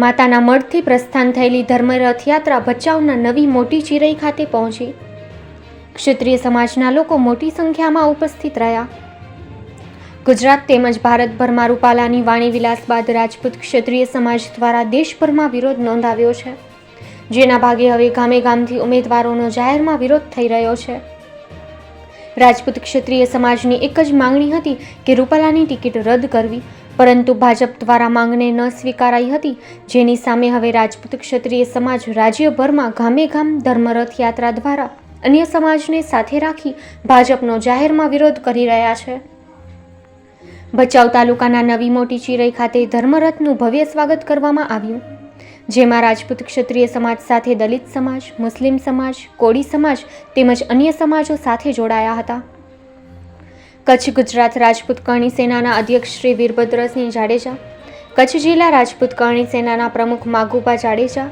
માતાના મઢથી પ્રસ્થાન થયેલી ધર્મ રથયાત્રા ભચાઉના નવી મોટી ચિરઈ ખાતે પહોંચી. ક્ષત્રિય સમાજના લોકો મોટી સંખ્યામાં ઉપસ્થિત રહ્યા. ગુજરાત તેમજ ભારતભરમાં રૂપાલાની વાણી વિલાસ બાદ રાજપૂત ક્ષત્રિય સમાજ દ્વારા દેશભરમાં વિરોધ નોંધાવ્યો છે, જેના ભાગે હવે ગામે ગામથી ઉમેદવારોનો જાહેરમાં વિરોધ થઈ રહ્યો છે. રાજપૂત ક્ષત્રિય સમાજની એક જ માંગણી હતી કે રૂપાલાની ટિકિટ રદ કરવી. પરંતુ ભાજપ દ્વારા માંગને ન સ્વીકારાઈ હતી, જેની સામે હવે રાજપૂત ક્ષત્રિય સમાજ રાજ્યભરમાં ગામે ગામ ધર્મરથ યાત્રા દ્વારા અન્ય સમાજને સાથે રાખી ભાજપનો જાહેરમાં વિરોધ કરી રહ્યા છે. ભચાઉ તાલુકાના નવી મોટી ચિરઈ ખાતે ધર્મરથનું ભવ્ય સ્વાગત કરવામાં આવ્યું. જેમાં રાજપૂત ક્ષત્રિય સમાજ સાથે દલિત સમાજ, મુસ્લિમ સમાજ, કોળી સમાજ તેમજ અન્ય સમાજો સાથે જોડાયા હતા. કચ્છ ગુજરાત રાજપૂત કરણી સેનાના અધ્યક્ષ શ્રી વીરભદ્રસિંહ જાડેજા, કચ્છ જિલ્લા રાજપૂત કરણી સેનાના પ્રમુખ માગુબા જાડેજા,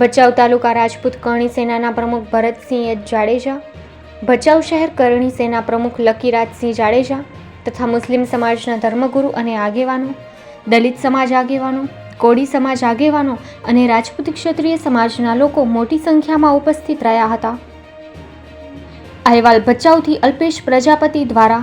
ભચાઉ તાલુકા રાજપૂત કરણી સેનાના પ્રમુખ ભરતસિંહ જાડેજા, ભચાઉ શહેર કરણી સેના પ્રમુખ લકીરાજસિંહ જાડેજા તથા મુસ્લિમ સમાજના ધર્મગુરુ અને આગેવાનો, દલિત સમાજ આગેવાનો, કોળી સમાજ આગેવાનો અને રાજપૂત ક્ષત્રિય સમાજના લોકો મોટી સંખ્યામાં ઉપસ્થિત રહ્યા હતા. અહેવાલ ભચાઉથી અલ્પેશ પ્રજાપતિ દ્વારા